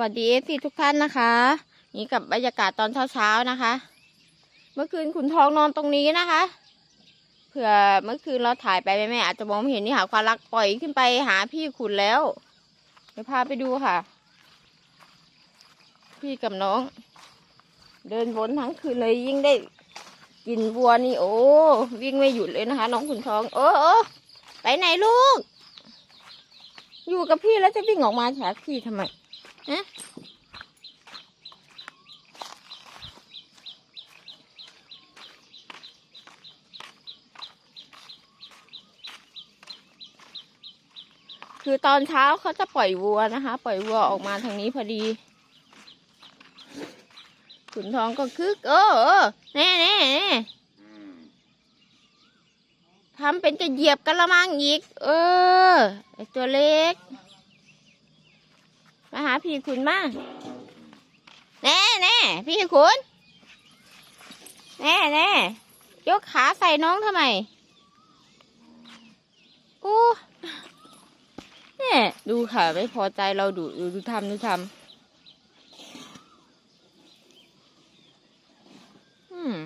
วัสดีเอฟซีทุกท่านนะคะ นี่กับบรรยากาศตอนเช้าๆนะคะ เมื่อคืนขุนทองนอนตรงนี้นะคะเผื่อเมื่อคืนเราถ่ายไปแม่ๆอาจจะมองไม่เห็นนี่หาความรักปล่อยขึ้นไปหาพี่ขุนแล้วเดี๋ยวพาไปดูค่ะ พี่กับน้อง เดินวนทั้งคืนเลยยิ่งได้กินวัวนี่โอ้วิ่งไม่หยุดเลยนะคะ น้องขุนทอง โอ้โอไปไหนลูก อยู่กับพี่แล้วจะวิ่งออกมาจากพี่ทำไม ฮะคือตอนเช้าเขาจะปล่อยวัวนะคะ ปล่อยวัวออกมาทางนี้พอดี ขุนทองก็คึกเออเออแน่แน่แน่ทำเป็นจะเหยียบกันละมังอีก เออไอตัวเล็ก มาหาพี่ขุนมาแน่แน่พี่ขุนแน่แน่ยกขาใส่น้องทำไมโอ้เนี่ยดูค่ะไม่พอใจเราดูดูดูทำดูทำอืม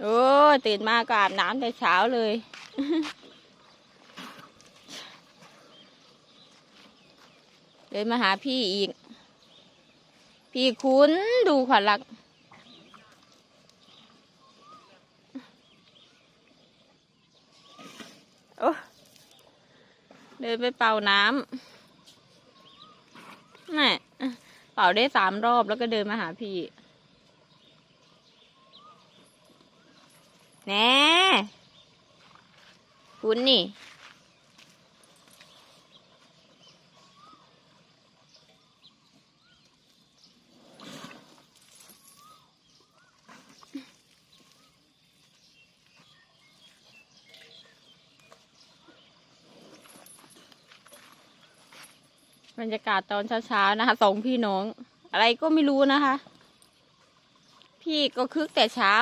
โอ้ตื่นมาก็อาบน้ำแต่เช้าเลย เดินมาหาพี่อีก พี่คุณดูขวัญรัก โอ้เดินไปเป่าน้ำน่เป่าได้สามรอบแล้วก็เดินมาหาพี่ แน่ คุณนี่ บรรยากาศตอนเช้าๆนะคะสองพี่น้อง อะไรก็ไม่รู้นะคะ พี่ก็คึกแต่เช้า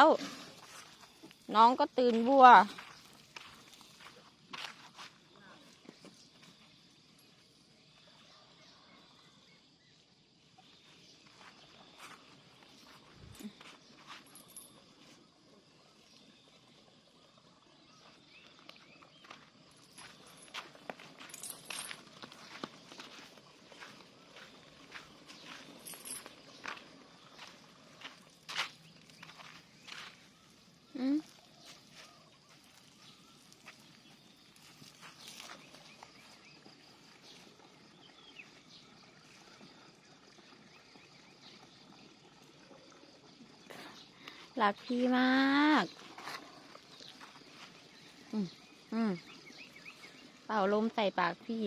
น้องก็ตื่นบัว รักพี่มาก อืมอืมเป่าลมใส่ปากพี่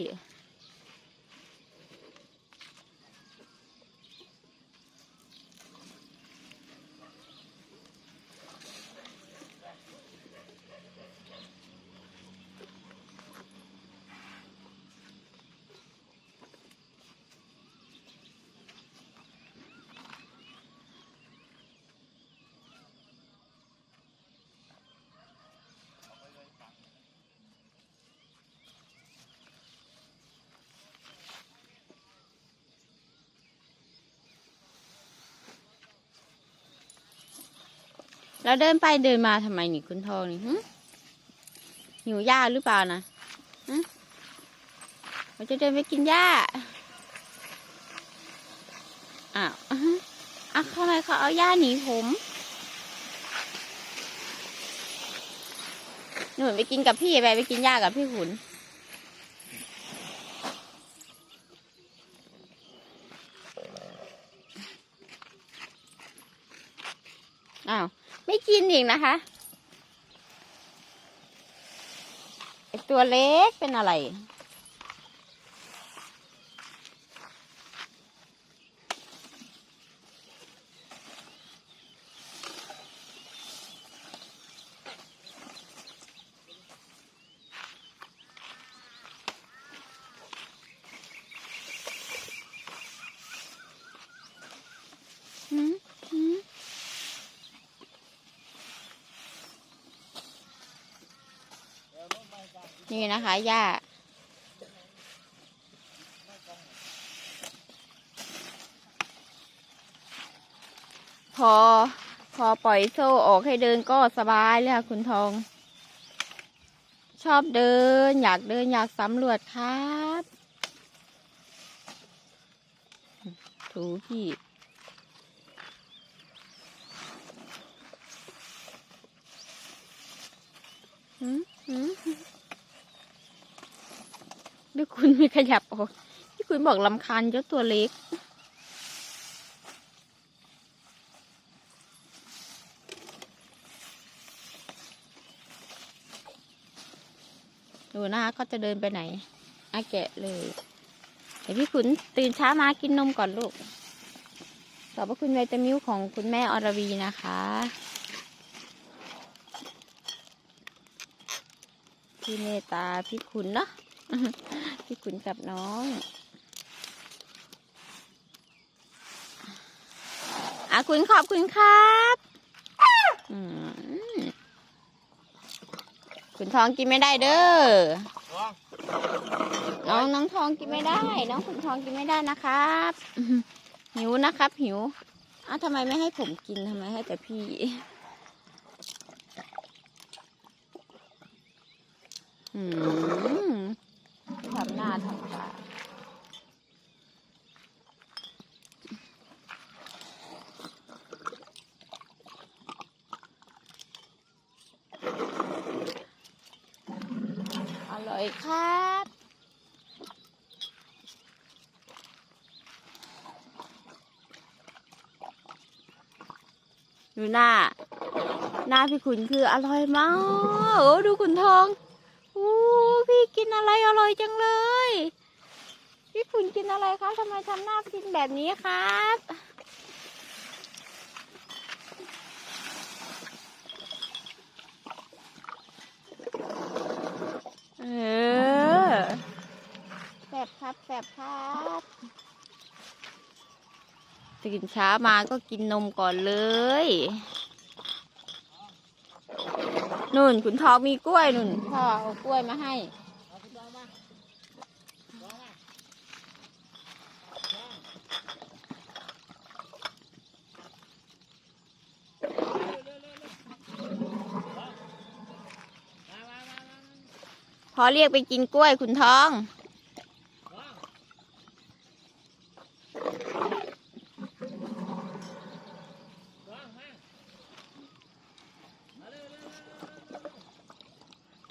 แล้วเดินไปเดินมาทำไมนี่คุณทองนี่หึหิวหญ้าหรือเปล่านะฮะเราจะเดินไปกินหญ้าอ้าวอะอะทำไมเขาเอาหญ้าหนีผมหนูไปกินกับพี่ไปไปกินหญ้ากับพี่ขุน อ้าว กินอีกนะคะไอตัวเล็กเป็นอะไร นี่นะคะย่าพอพอปล่อยโซ่ออกให้เดินก็สบายเลยค่ะคุณทอง ชอบเดิน อยากเดินอยากสำรวจครับถูพี่嗯ม。 หืมดูคุณมีขยับออกที่คุณบอกลำคาญเจ้าตัวเล็ก ดูนะคะก็จะเดินไปไหนอาแกะเลยเดี๋ยวพี่ขุนตื่นเช้ามากินนมก่อนลูก ขอบพระคุณไวตามิวของคุณแม่อรวีนะคะ พี่เมตตาพี่ขุนเนาะ พี่ขุนกับน้องอะคุณขอบคุณครับอืมคุณทองกินไม่ได้เด้อ น้องน้องทองกินไม่ได้ น้องขุนทองกินไม่ได้นะครับ หิวนะครับ หิวอ้าวทำไมไม่ให้ผมกินทำไมให้แต่พี่อืม ทำหน้าทำตาอร่อยครับดูหน้า หน้าพี่ขุนคืออร่อยมาก โอ้ดูขุนทอง พี่กินอะไรอร่อยจังเลย พี่ขุนกินอะไรคะทำไมทำหน้ากินแบบนี้ครับ เออแสบครับแสบครับตื่นเช้ามาก็กินนมก่อนเลย นุ่นขุนทองมีกล้วยนุ่นพ่อเอากล้วยมาให้พอเรียกไปกินกล้วยขุนทอง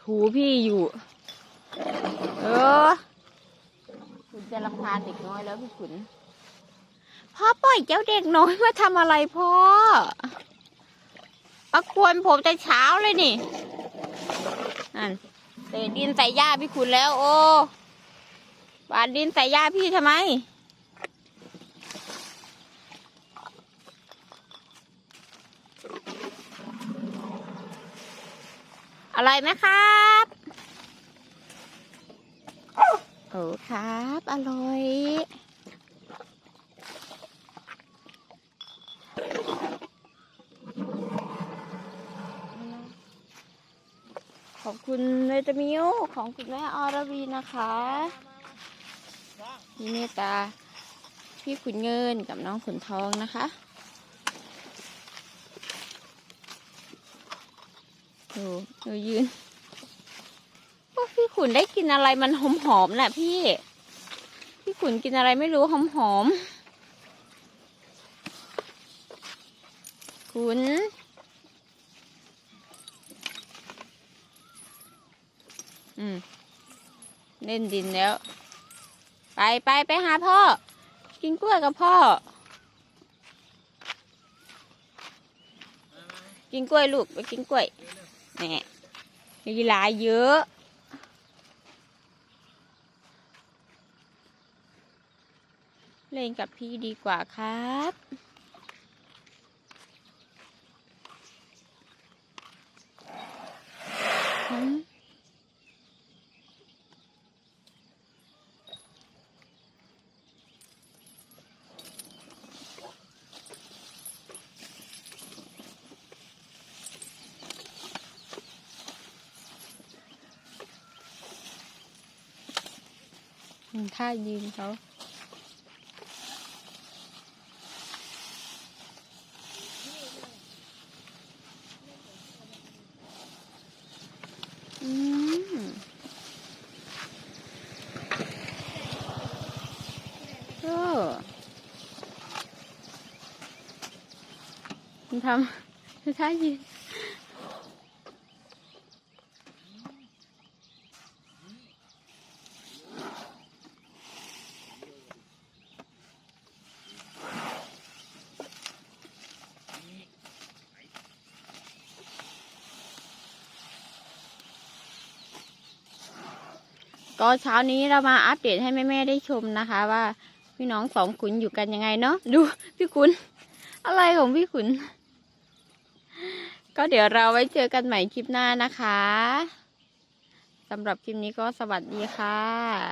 ถูพี่อยู่ เออคุณจะรำคาญเด็กน้อยแล้วพี่ขุน พ่อปล่อยเจ้าเด็กน้อยมาทำอะไรพ่อประกวนผมแต่เช้าเลยนี่นั่นเตะดินใส่หญ้าพี่ขุนแล้ว โอ้บาดดินใส่หญ้าพี่ทำไม ร่อยไหมครับโอ้ครับ อร่อยขอบคุณเนตามิวของคุณแม่อรวีนะคะพี่เมตตาพี่ขุนเงินกับน้องขุนทองนะคะ ดูดูยืนว่าพี่ขุนได้กินอะไรมันหอมหอมๆน่ะพี่ พี่ขุนกินอะไรไม่รู้หอมหอมๆขุนอืมเล่นดินแล้ว ไปไปไปหาพ่อ กินกล้วยกับพ่อ กินกล้วยลูกไปกินกล้วย นี่มีหลายเยอะเล่นกับพี่ดีกว่าครับ ท่ายืนเขาอืมโอ้มันทำท่ายืน ก็เช้านี้เรามาอัปเดตให้แม่ๆได้ชมนะคะ ว่าพี่น้องสองขุนอยู่กันยังไงเนาะดูพี่ขุน อะไรของพี่ขุน ก็เดี๋ยวเราไว้เจอกันใหม่คลิปหน้านะคะสำหรับคลิปนี้ก็สวัสดีค่ะ